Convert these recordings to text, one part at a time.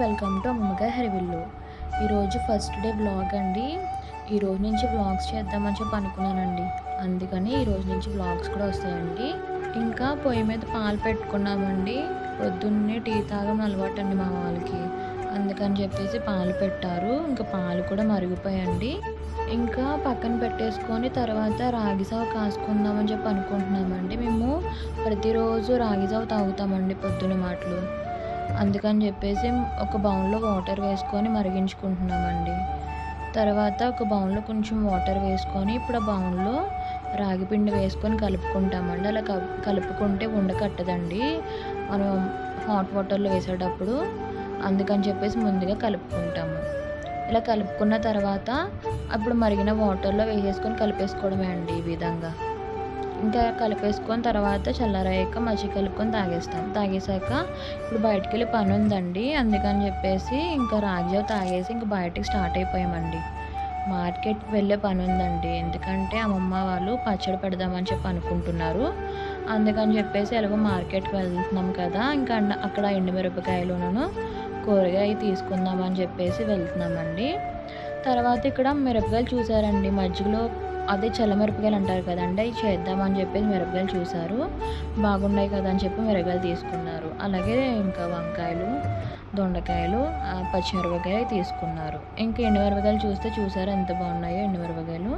Welcome to అమ్మగారి హరివిల్లు. ఈరోజు first day blog అండి. ఈ రోజు నుంచి బ్లాగ్స్ చేద్దామని చెప్పి అనుకున్నానండి. అందుకని ఈ రోజు నుంచి బ్లాగ్స్ కూడా వస్తాయండి. ఇంకా పొయ్యి మీద పాలు పెట్టుకున్నామండి. పొద్దున్నే టీ తాగడం అలవాటు అండి మా వాళ్ళకి. అందుకని చెప్పేసి పాలు పెట్టారు. ఇంకా పాలు కూడా మరిగిపోయండి ఇంకా పక్కన పెట్టేసుకొని తర్వాత రాగి కాసుకుందామని చెప్పి అనుకుంటున్నామండి మేము. ప్రతిరోజు రాగి తాగుతామండి పొద్దున మాటలు. అందుకని చెప్పేసి ఒక బౌన్లో వాటర్ వేసుకొని మరిగించుకుంటున్నామండి. తర్వాత ఒక బౌన్లో కొంచెం వాటర్ వేసుకొని ఇప్పుడు ఆ బౌన్లో రాగి పిండి వేసుకొని కలుపుకుంటామండి. అలా కలుపుకుంటే ఉండకట్టదండి మనం హాట్ వాటర్లో వేసేటప్పుడు అందుకని చెప్పేసి ముందుగా కలుపుకుంటాము. ఇలా కలుపుకున్న తర్వాత అప్పుడు మరిగిన వాటర్లో వేసేసుకొని కలిపేసుకోవడమే అండి ఈ విధంగా. ఇంకా కలిపేసుకొని తర్వాత చల్లారాక మజ్జిగ కలుపుకొని తాగేస్తాం. తాగేసాక ఇప్పుడు బయటికి వెళ్ళి పని ఉందండి అందుకని చెప్పేసి ఇంకా రాగిజావ తాగేసి ఇంకా బయటికి స్టార్ట్ అయిపోయామండి. మార్కెట్కి వెళ్ళే పని ఉందండి ఎందుకంటే అమ్మమ్మ వాళ్ళు పచ్చడి పెడదామని చెప్పి అనుకుంటున్నారు. అందుకని చెప్పేసి ఎలాగో మార్కెట్కి వెళ్తున్నాం కదా. ఇంకా అక్కడ ఎండుమిరపకాయలును కూరగాయ తీసుకుందామని చెప్పేసి వెళ్తున్నామండి. తర్వాత ఇక్కడ మిరపకాయలు చూసారండి. మజ్జిగలో అదే చల్ల మిరపకాయలు అంటారు కదండి చేద్దామని చెప్పేసి మిరపకాయలు చూశారు. బాగున్నాయి కదా అని చెప్పి మిరపకాయలు తీసుకున్నారు. అలాగే ఇంకా వంకాయలు దొండకాయలు పచ్చిమిరపకాయ పచ్చిమిరపకాయలు తీసుకున్నారు. ఇంకా ఎండుమిరపకాయలు చూస్తే చూసారు ఎంత బాగున్నాయో ఎండుమిరపకాయలు.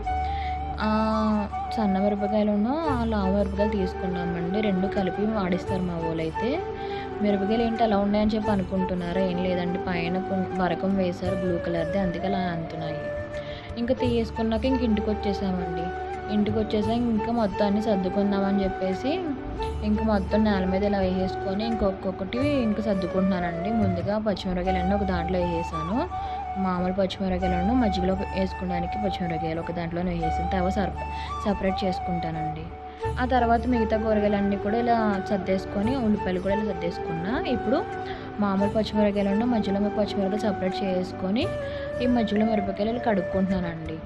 సన్న మిరపకాయలును లావు మిరపకాయలు తీసుకున్నామండి. రెండు కలిపి వాడిస్తారు మా వాళ్ళైతే. మిరపకాయలు ఏంటి అలా ఉన్నాయని చెప్పి అనుకుంటున్నారా? ఏం లేదండి పైన వరకం వేశారు బ్లూ కలర్ది అందుకే అలా అంటున్నాయి. ఇంకా తీసుకున్నాక ఇంక ఇంటికి వచ్చేసామండి ఇంటికి వచ్చేసాక ఇంకా మొత్తం అన్ని సర్దుకుందామని చెప్పేసి ఇంకా మొత్తం నేల మీద ఇలా వేసేసుకొని ఇంకొక్కొక్కటి ఇంకా సర్దుకుంటున్నానండి. ముందుగా పచ్చిమిరపకాయలన్నీ ఒక దాంట్లో వేసేసాను. మామూలు పచ్చిమిరకాయలను మజ్జిగలో వేసుకోవడానికి పచ్చిమిరపకాయలు ఒక దాంట్లోనే వేసిన తర్వాత సర్ప సపరేట్ చేసుకుంటానండి. ఆ తర్వాత మిగతా కూరగాయలన్నీ కూడా ఇలా సర్దేసుకొని ఉల్లిపాయలు కూడా ఇలా సర్దేసుకున్నా ఇప్పుడు మామూలు పచ్చిమిరకాయలను మధ్యలో పచ్చిమిరపకాయలు సపరేట్ చేసుకొని ఈ మధ్యలో మిరపకాయలు ఇలా కడుక్కుంటున్నానండి.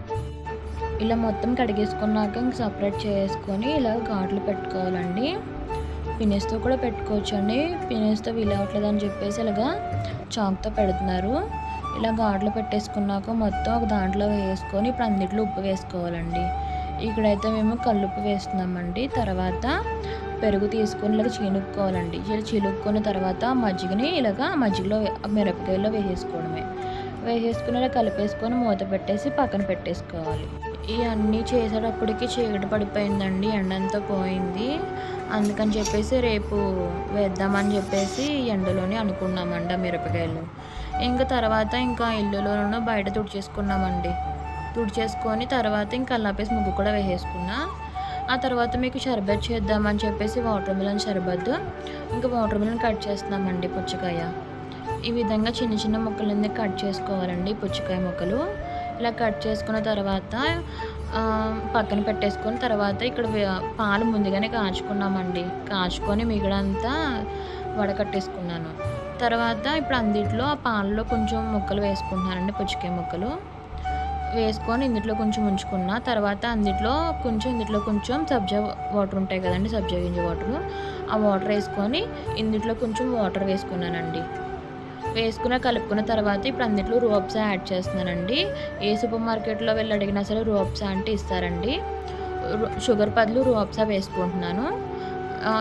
ఇలా మొత్తం కడిగేసుకున్నాక ఇంక సపరేట్ చేసుకొని ఇలా ఘాట్లు పెట్టుకోవాలండి. పినేస్తో కూడా పెట్టుకోవచ్చు అండి పినిస్తో వీలవట్లేదు అని చెప్పేసి ఇలాగా చాక్తో పెడుతున్నారు. ఇలా ఘాట్లు పెట్టేసుకున్నాక మొత్తం ఒక దాంట్లో వేసుకొని ఇప్పుడు అన్నిట్లో ఉప్పు వేసుకోవాలండి. ఇక్కడైతే మేము కల్లుప్పు వేస్తున్నామండి. తర్వాత పెరుగు తీసుకొని ఇలాగ చినుక్కోవాలండి. ఇలా చిలుక్కున్న తర్వాత మజ్జిగని ఇలాగ మజ్జిగలో మిరపకాయలో మిరపకాయల్లో వేసేసుకోవడమే. వేసేసుకుని ఇలా కలిపేసుకొని మూత పెట్టేసి పక్కన పెట్టేసుకోవాలి. ఇవన్నీ చేసేటప్పటికి చీకటి పడిపోయిందండి. ఎండంతా పోయింది. అందుకని చెప్పేసి రేపు వేద్దామని చెప్పేసి ఎండలోనే అనుకున్నామండి ఆ మిరపకాయలు. ఇంకా తర్వాత ఇంకా ఇల్లులోనూ బయట తుడిచేసుకున్నామండి. తుడిచేసుకొని తర్వాత ఇంకా అల్లాపేసి ముగ్గు కూడా వేసేసుకున్నా. ఆ తర్వాత మీకు షర్బత్ చేద్దామని చెప్పేసి వాటర్ మిలన్ షర్బత్ ఇంకా వాటర్ మిలన్ కట్ చేస్తున్నామండి పుచ్చకాయ. ఈ విధంగా చిన్న చిన్న ముక్కలన్నీ కట్ చేసుకోవాలండి పుచ్చకాయ ముక్కలు. ఇలా కట్ చేసుకున్న తర్వాత పక్కన పెట్టేసుకొని తర్వాత ఇక్కడ పాలు ముందుగానే కాచుకున్నామండి. కాచుకొని మిగడంతా వడకట్టేసుకున్నాను. తర్వాత ఇప్పుడు అందిట్లో ఆ పాలలో కొంచెం ముక్కలు వేసుకుంటున్నానండి పుచ్చకాయ ముక్కలు. వేసుకొని ఇందులో కొంచెం ఉంచుకున్న తర్వాత అందిట్లో కొంచెం ఇందులో కొంచెం సబ్జా వాటర్ ఉంటాయి కదండి సబ్జా గింజ వాటర్. ఆ వాటర్ వేసుకొని ఇందుట్లో కొంచెం వాటర్ వేసుకున్నానండి. వేసుకున్న కలుపుకున్న తర్వాత ఇప్పుడు అన్నిట్లో రూఅబ్సా యాడ్ చేస్తున్నానండి. ఏ సూపర్ మార్కెట్లో వెళ్ళి అడిగినా సరే రూఅబ్సా అంటే ఇస్తారండి. రు- షుగర్ బదులు రూఅబ్సా వేసుకుంటున్నాను.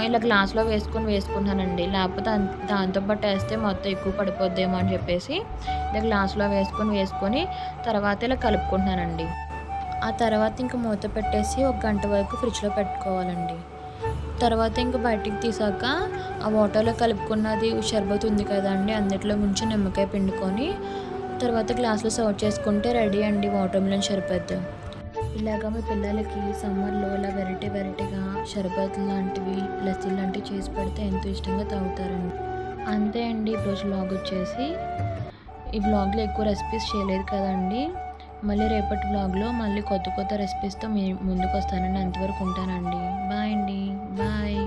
ఇలా గ్లాస్లో వేసుకొని వేసుకుంటానండి లేకపోతే దాంతో పాటు వేస్తే మొత్తం ఎక్కువ పడిపోద్దేమో అని చెప్పేసి ఇలా గ్లాస్లో వేసుకొని వేసుకొని తర్వాత ఇలా కలుపుకుంటున్నానండి. ఆ తర్వాత ఇంకా మూత పెట్టేసి ఒక గంట వరకు ఫ్రిడ్జ్లో పెట్టుకోవాలండి. తర్వాత ఇంకా బయటికి తీసాక ఆ వాటర్లో కలుపుకున్నది షర్బత్ ఉంది కదండి అందులో ముంచి నిమ్మకాయ పిండుకొని తర్వాత గ్లాసులో సర్వ్ చేసుకుంటే రెడీ అండి వాటర్ మిలన్ షర్బత్. ఇలాగ మీ పిల్లలకి సమ్మర్లో ఇలా వెరైటీ వెరైటీగా షర్బత్ లాంటివి లస్సీ లాంటివి చేసి పెడితే ఎంతో ఇష్టంగా తాగుతారండి. అంతే అండి ఈరోజు బ్లాగ్ వచ్చేసి. ఈ వ్లాగ్లో ఎక్కువ రెసిపీస్ చేయలేదు కదండి. మళ్ళీ రేపటి వ్లాగ్లో మళ్ళీ కొత్త కొత్త రెసిపీస్తో మీ ముందుకు వస్తానండి అంతవరకు ఉంటానండి. బాయ్ అండి బాయ్.